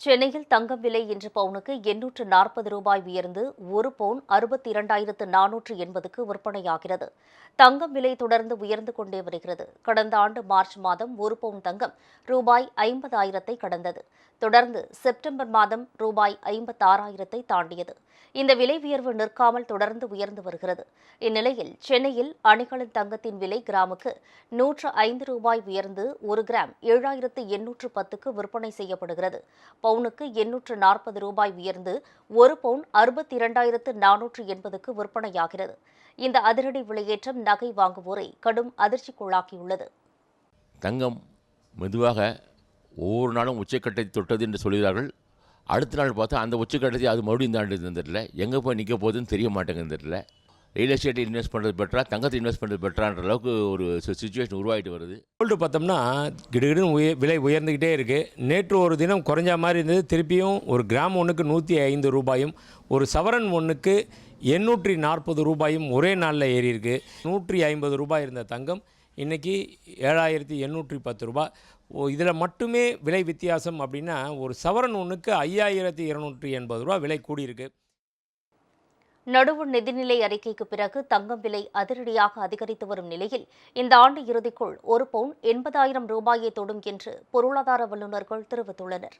சென்னையில் தங்கம் விலை இன்று பவுனுக்கு எண்ணூற்று நாற்பது ரூபாய் உயர்ந்து ஒரு பவுன் அறுபத்தி இரண்டாயிரத்து நானூற்று எண்பதுக்கு விற்பனையாகிறது. தங்கம் விலை தொடர்ந்து உயர்ந்து கொண்டே வருகிறது. கடந்த ஆண்டு மார்ச் மாதம் ஒரு பவுன் தங்கம் ரூபாய் ஐம்பதாயிரத்தை கடந்தது. தொடர்ந்து செப்டம்பர் மாதம் ரூபாய் ஐம்பத்தாறாயிரத்தை தாண்டியது. இந்த விலை உயர்வு நிற்காமல் தொடர்ந்து உயர்ந்து வருகிறது. இந்நிலையில் சென்னையில் அணிகளின் தங்கத்தின் விலை கிராமுக்கு நூற்று ஐந்து ரூபாய் உயர்ந்து ஒரு கிராம் ஏழாயிரத்து எண்ணூற்று பத்துக்கு விற்பனை செய்யப்படுகிறது. பவுனுக்கு எண்ணூற்று நாற்பது ரூபாய் உயர்ந்து ஒரு பவுன் அறுபத்தி இரண்டாயிரத்து நானூற்று எண்பதுக்கு விற்பனையாகிறது. இந்த அதிரடி விலையேற்றம் நகை வாங்குவோரை கடும் அதிர்ச்சிக்குள்ளாக்கியுள்ளது. தங்கம் மெதுவாக ஒவ்வொரு நாளும் உச்சக்கட்டை தொட்டது என்று சொல்கிறார்கள். அடுத்த நாள் பார்த்தா அந்த உச்சக்கட்டத்தை அது மறுபடியும் தாண்டி தெரியல. எங்கே போய் நிற்க போகுதுன்னு தெரிய மாட்டேங்குது தெரியல. ரியல் எஸ்டேட்டில் இன்வெஸ்ட் பண்ணுறது பெட்டரா தங்கத்தை இன்வெஸ்ட் பண்ணுறது பெட்டரான்ற அளவுக்கு ஒரு சுச்சுவேஷன் உருவாகிட்டு வருது. கோல்டு பார்த்தோம்னா கிடுகிடுன்னு உய விலை உயர்ந்துக்கிட்டே இருக்குது நேற்று ஒரு தினம் குறைஞ்ச மாதிரி இருந்தது. திருப்பியும் ஒரு கிராம் ஒன்றுக்கு நூற்றி ஐந்து ரூபாயும் ஒரு சவரன் ஒன்றுக்கு எண்ணூற்றி நாற்பது ரூபாயும் ஒரே நாளில் ஏறி இருக்கு. நூற்றி ஐம்பது ரூபாய் இருந்த தங்கம் இன்றைக்கி ஏழாயிரத்தி எண்ணூற்றி பத்து ரூபாய். இதில் மட்டுமே விலை வித்தியாசம் அப்படின்னா ஒரு சவரன் ஒன்றுக்கு ஐயாயிரத்தி இருநூற்றி எண்பது ரூபா விலை கூடியிருக்கு. நடுவு நிதிநிலை அறிக்கைக்கு பிறகு தங்கம் விலை அதிரடியாக அதிகரித்து வரும் நிலையில் இந்த ஆண்டு இறுதிக்குள் ஒரு பவுன் எண்பதாயிரம் ரூபாயை தொடும் என்று பொருளாதார வல்லுநர்கள் தெரிவித்துள்ளனர்.